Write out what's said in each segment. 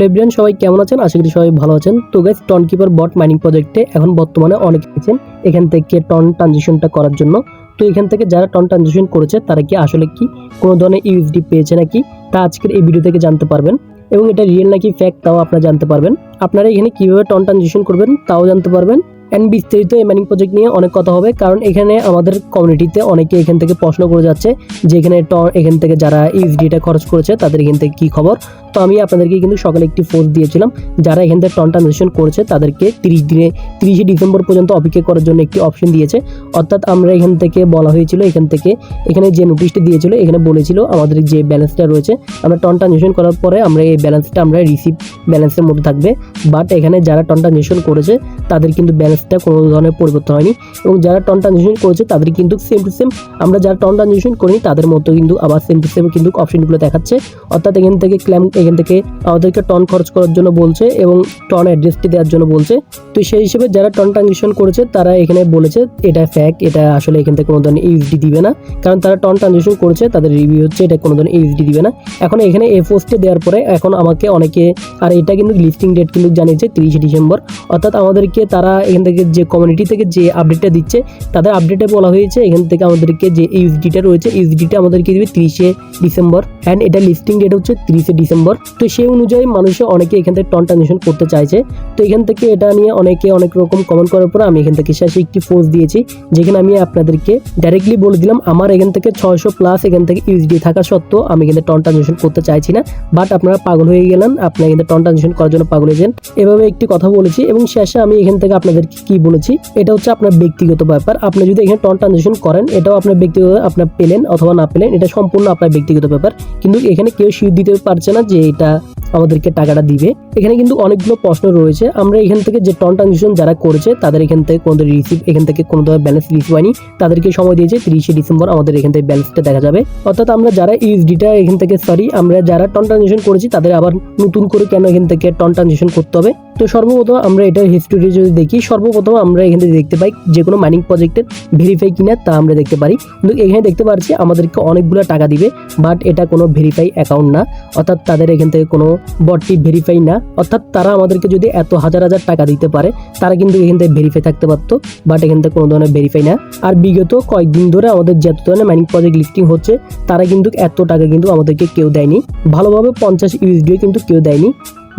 লেব্রিয়ান সবাই কেমন আছেন? আশা করি সবাই ভালো আছেন। তো guys Tonkeeper bot mining প্রজেক্টে এখন বর্তমানে অনেক আছেন। এখান থেকে টন ট্রানজেকশনটা করার জন্য। তো এখান থেকে যারা টন ট্রানজেকশন করেছে, তারা কি আসলে কি কোনো ধরনের ইউএসডি পেয়েছে নাকি? তা আজকের এই ভিডিও থেকে জানতে পারবেন। এবং এটা রিয়েল নাকি ফ্যাক্ট তাও আপনারা জানতে পারবেন। আপনারা এখানে কীভাবে টন ট্রানজেকশন করবেন, তাও জানতে পারবেন। অ্যান্ড বিস্তারিত এই মাইনিং প্রজেক্ট নিয়ে অনেক কথা হবে, কারণ এখানে আমাদের কমিউনিটিতে অনেকে এখান থেকে প্রশ্ন করে যাচ্ছে যে এখানে টন এখান থেকে যারা ইউএসডিটা খরচ করেছে তাদের এখান থেকে কী খবর? তো আমি আপনাদেরকে কিন্তু সকালে একটি পোস্ট দিয়েছিলাম, যারা এখান থেকে টন ট্রানজেকশন করেছে তাদেরকে তিরিশ দিনে, তিরিশে ডিসেম্বর পর্যন্ত অপেক্ষা করার জন্য একটি অপশন দিয়েছে। অর্থাৎ আমরা এখান থেকে বলা হয়েছিল, এখান থেকে এখানে যে নোটিশটা দিয়েছিল, এখানে বলেছিল আমাদের যে ব্যালেন্সটা রয়েছে, আমরা টন ট্রানজেকশন করার পরে আমরা এই ব্যালেন্সটা আমরা রিসিভ ব্যালেন্সের মধ্যে থাকবে। বাট এখানে যারা টন ট্রানজেকশন করেছে, তাদের কিন্তু ব্যালেন্সটা কোনো ধরনের পরিবর্তন হয়নি এবং যারা টন ট্রানজেকশন করেছে তাদের কিন্তু সেম টু সেম আমরা যারা টন ট্রানজেকশন করিনি তাদের মতো কিন্তু আবার সেম টু সেম কিন্তু অপশনগুলো দেখাচ্ছে। অর্থাৎ এখান থেকে ক্লেম এখান থেকে আমাদেরকে টন খরচ করার জন্য বলছে এবং টন অ্যাড্রেসটি দেওয়ার জন্য বলছে। তো সেই হিসেবে যারা টন ট্রানজেকশন করেছে তারা এখানে বলেছে, এটা ফ্যাক্ট এটা আসলে এখান থেকে কোনো ধরনের ইউএসডি দিবে না। কারণ তারা টন ট্রানজেকশন করেছে, তাদের রিভিউ হচ্ছে এটা কোনো ধরনের ইউএসডি দিবে না। এখন এখানে এ পোস্টে দেওয়ার পরে এখন আমাকে অনেকে, আর এটা কিন্তু লিস্টিং ডেট কিন্তু জানিয়েছে তিরিশে ডিসেম্বর। অর্থাৎ আমাদেরকে তারা এখান থেকে যে কমিউনিটি থেকে যে আপডেটটা দিচ্ছে, তাদের আপডেটে বলা হয়েছে, এখান থেকে আমাদেরকে যে ইউএসডিটা রয়েছে ইউএসডিটা আমাদেরকে দিবে তিরিশে ডিসেম্বর। অ্যান্ড এটা লিস্টিং ডেট হচ্ছে তিরিশে ডিসেম্বর। তো সেই অনুযায়ী মানুষে অনেকে এখান থেকে টন ট্রানজেকশন করতে চাইছে। তো এখান থেকে এটা নিয়ে অনেকে অনেক রকম কমেন্ট করার পর আমি এখান থেকে শেষে একটি পোস্ট দিয়েছি, যেখানে আমি আপনাদেরকে ডাইরেক্টলি বলে দিলাম, আমার এখান থেকে ছয়শো প্লাস এখান থেকে ইউএসডি থাকা সত্ত্বেও আমি কিন্তু টন ট্রানজেকশন করতে চাইছি না। বাট আপনারা পাগল হয়ে গেলেন আপনারা কিন্তু টন ট্রানজেকশন করার জন্য পাগল হয়েছেন এভাবে একটি কথা বলেছি এবং শেষে আমি এখান থেকে আপনাদেরকে কি বলেছি, এটা হচ্ছে আপনার ব্যক্তিগত ব্যাপার। আপনি যদি এখানে টন ট্রানজেকশন করেন, এটাও আপনার ব্যক্তিগত, আপনার পেলেন অথবা না পেলেন, এটা সম্পূর্ণ আপনার ব্যক্তিগত ব্যাপার। কিন্তু এখানে কেউ শিওর দিতে পারছে না যে এটা আমাদেরকে টাকাটা দিবে। এখানে কিন্তু অনেকগুলো প্রশ্ন রয়েছে। আমরা এখান থেকে যে টন ট্রানজেকশন যারা করেছে, তাদের এখান থেকে কোনো রিসিভ এখান থেকে কোনো ধরনের ব্যালেন্স রিসিভ হয়নি তাদেরকে সময় দিয়েছে তিরিশে ডিসেম্বর আমাদের এখান থেকে ব্যালেন্সটা দেখা যাবে। অর্থাৎ আমরা যারা ইউএসডিটা এখান থেকে সরি আমরা যারা টন ট্রানজেকশন করেছি, তাদের আবার নতুন করে কেন এখান থেকে টন ট্রানজেকশন করতে হবে? তো সর্বপ্রথম আমরা এটার হিস্ট্রি যদি দেখি, সর্বপ্রথম আমরা এখান থেকে দেখতে পাই যে কোনো মাইনিং প্রজেক্টের ভেরিফাই কিনা তা আমরা দেখতে পারি। কিন্তু এখানে দেখতে পাচ্ছি আমাদেরকে অনেকগুলো টাকা দিবে বাট এটা কোনো ভেরিফাই অ্যাকাউন্ট না। অর্থাৎ তাদের এখান থেকে কোনো বটটি ভেরিফাই না, অর্থাৎ তারা আমাদেরকে যদি এত হাজার হাজার টাকা দিতে পারে, তারা কিন্তু এখান থেকে ভেরিফাই থাকতে পারতো বাট এখান থেকে কোনো ধরনের ভেরিফাই না। আর বিগত কয়েকদিন ধরে আমাদের যত ধরনের মাইনিং প্রজেক্ট লিফটিং হচ্ছে, তারা কিন্তু এত টাকা কিন্তু আমাদেরকে কেউ দেয়নি। ভালোভাবে পঞ্চাশ ইউএসডিও কিন্তু কেউ দেয়নি।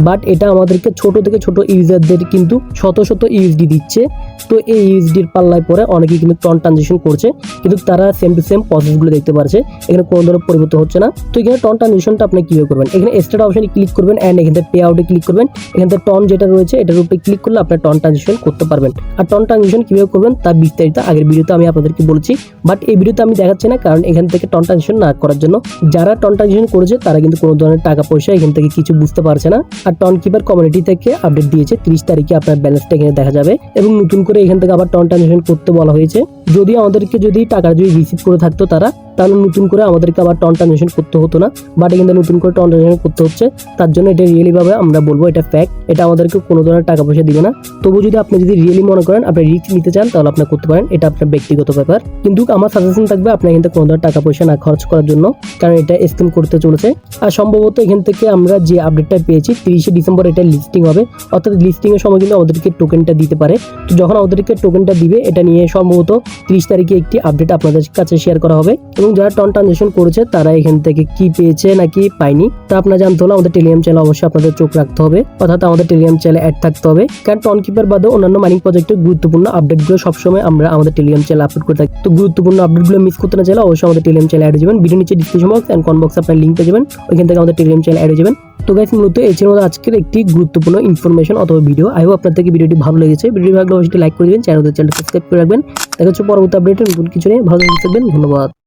বাট এটা আমাদেরকে ছোট থেকে ছোট ইউজারদের কিন্তু শত শত ইউএসডি দিচ্ছে। তো এই ইউএসডির পাল্লায় পরে অনেকেই কিন্তু টন ট্রানজেকশন করছে। কিন্তু তারা সেম টু সেম প্রসেসগুলো দেখতে পারছে। এখানে কোনো ধরনের পরিবর্তন হচ্ছে না। তো এখানে টন ট্রানজেকশনটা আপনি কীভাবে করবেন? এখানে স্টার্ট অপশনে ক্লিক করবেন অ্যান্ড এখান পে আউটে ক্লিক করবেন। এখান টন যেটা রয়েছে এটার উপরে ক্লিক করলে আপনার টন ট্রানজেকশন করতে পারবেন। আর টন ট্রানজেকশন কীভাবে করবেন তার বিস্তারিত আগের ভিডিওতে আমি আপনাদেরকে বলেছি। বাট এই ভিডিওতে আমি দেখাচ্ছি না কারণ এখান থেকে টন ট্রানজেকশন না করার জন্য। যারা টন ট্রানজেকশন করেছে তারা কিন্তু কোনো ধরনের টাকা পয়সা এখান থেকে কিছু বুঝতে পারছে না। টন কিপার কমিউনিটি থেকে আপডেট দিয়েছে। তিরিশ তারিখে আপনার ব্যালেন্সটা এখানে দেখা যাবে এবং নতুন করে এখান থেকে আবার টন ট্রানজেকশন করতে বলা হয়েছে। যদি আমাদেরকে যদি টাকা যদি রিসিভ করে থাকতো তারা তাহলে নতুন করে আমাদেরকে আবার টন ট্রানজেকশন করতে হতো না। বাট এখানে নতুন করে টন ট্রানজেকশন করতে হচ্ছে। তার জন্য এটা রিয়েলি ভাবে আমরা বলব, এটা ফ্যাক্ট এটা আমাদেরকে কোনো ধরনের টাকা পয়সা দিবে না। তবু যদি আপনি যদি রিয়েলি মনে করেন, আপনি রিস্ক নিতে চান, তাহলে আপনি করতে পারেন। এটা আপনার ব্যক্তিগত ব্যাপার। কিন্তু আমার সাজেশন থাকবে আপনার থেকে কোনো ধরনের টাকা পয়সা না খরচ করার জন্য, কারণ এটা স্ক্যাম করতে চলেছে। আর সম্ভবত এখান থেকে আমরা যে আপডেটটা পেয়েছি, তিরিশে ডিসেম্বর এটা লিস্টিং হবে। অর্থাৎ লিস্টিং এর সময় কিন্তু আমাদেরকে টোকেনটা দিতে পারে। তো যখন আমাদেরকে টোকেনটা দিবে, এটা নিয়ে সম্ভবত তিরিশ তারিখে একটি আপডেট আপনাদের কাছে শেয়ার করা হবে। এবং যারা টন ট্রানজেকশন করেছে, তারা এখান থেকে কি পেয়েছে নাকি পায়নি, তা আপনারা জানতে হলে আমাদের টেলিগ্রাম চ্যানেল অবশ্যই আপনাদের চোখ রাখতে হবে। অর্থাৎ আমাদের টেলিগ্রাম চ্যানেলে অ্যাড থাকতে হবে। কারণ টন কিপার বাদে অন্যান্য মাইনিং প্রজেক্টের গুরুত্বপূর্ণ আপডেটগুলো সবসময় আমরা আমাদের টেলিগ্রাম চ্যানেলে আপলোড করে থাকি। তো গুরুত্বপূর্ণ আপডেটগুলো মিস করতে না চাইলে অবশ্যই আমাদের টেলিগ্রাম চ্যানেলে অ্যাড হয়ে যাবেন। ভিডিও নিচে description box and con box আপনার লিঙ্ক পেয়ে যাবেন। ওইখান থেকে আমাদের টেলিগ্রাম চ্যানেলে অ্যাড হয়ে যাবেন। তো গাইস মূলত এই ছিল আজকের একটি গুরুত্বপূর্ণ ইনফরমেশন অথবা ভিডিও আই হোপ আপনার থেকে ভিডিওটি ভালো লেগেছে। ভিডিও ভালো অবশ্যই লাইক করে দিবেন। চ্যানেলটা চ্যানেল সাবস্ক্রাইব করে রাখবেন। দেখা হচ্ছে পরবর্তী আপডেটে নতুন কিছু নিয়ে ভালো থাকবেন। ধন্যবাদ।